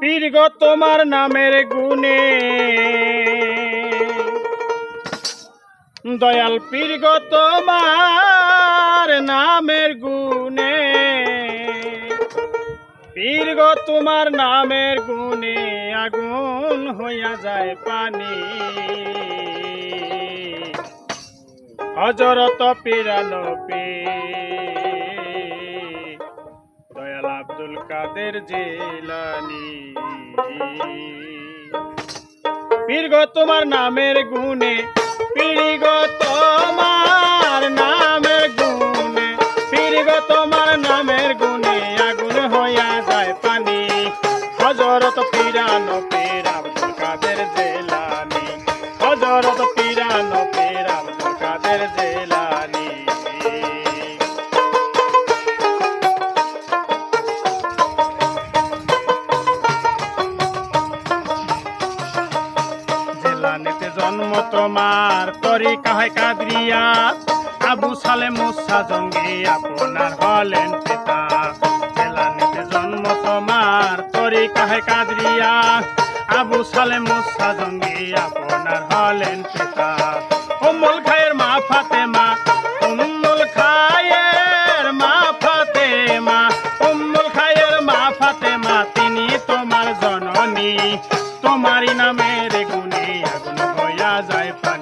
পীর গো তোমার নামের গুণে। দয়াল পীর গো তোমার নামের গুণে। পীর গো তোমার নামের গুণে আগুন হইয়া যায় পানি। হজরত পীরানো পীর আব্দুল কাদের জেলানি। পীর গো তোমার নামের গুণে পীর গো তোমার নামের গুণে পীর গো তোমার নামের তোমার তরিকা হয় কাদরিয়া আবু সালে মুসা জঙ্গি আপনার হলেন পিতা। জেলানিতে জন্ম তোমার হয় কাদরিয়া আবু সালে জঙ্গি আপনার হলেন পিতা। খায়ের মা খায়ের মা খায়ের মা তিনি তোমার জননী। তোমারই নামের গুণে আগুন হইয়া যায় পানি।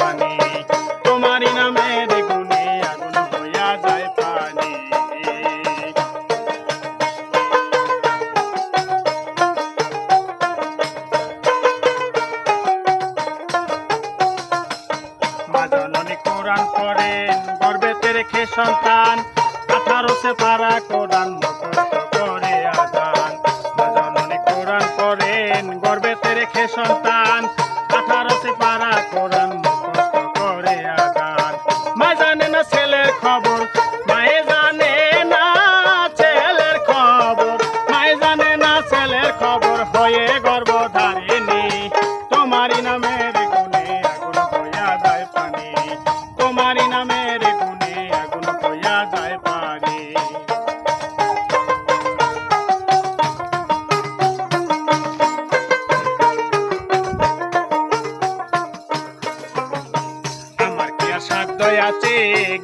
পানি। মা জননী কোরআন পড়েন গর্বেতে রেখে সন্তান আঠারো সে পারা কোরআন ছেলের খবর হয়ে গর্ভধারিণী। তোমারই নামের গুণে আগুন হইয়া যায় পানি। তোমারই নামের গুণে আগুন হইয়া যায় পানি। আমার কি সাধ্য আছে?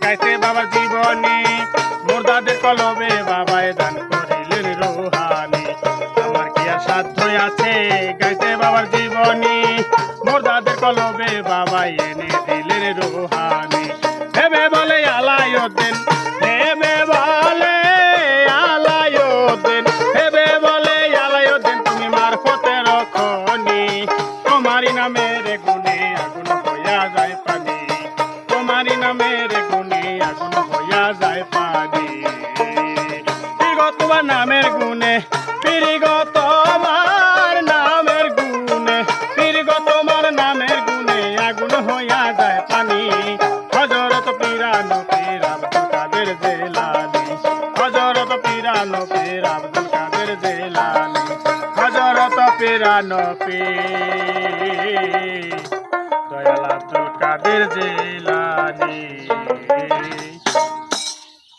গাইতে বাবার জীবনে। মোরদাদের কলবে বাবায় দান আছে গাইতে বাবার জীবনে। মোরদাদের কলবে বাবাই এনে দিলেন রোহানি। ভেবে বলে আলায়ুদ্দিন ভেবে বলে আলায়ুদ্দিন ভেবে বলে আলায়ুদ্দিন তুমি মারফতে রখনি তোমারই নামের গুণে আগুন হইয়া যায় পানি। তোমারই নামের গুণে আগুন হইয়া যায় পানি। তোমার নামের গুণে পিরিগো পিরানো পীর আব্দুল কাদের জেলানি হজরত পিরানো পীর আব্দুল কাদের জেলানি হজরত পিরানো পীর। দয়াল আব্দুল কাদের জেলানি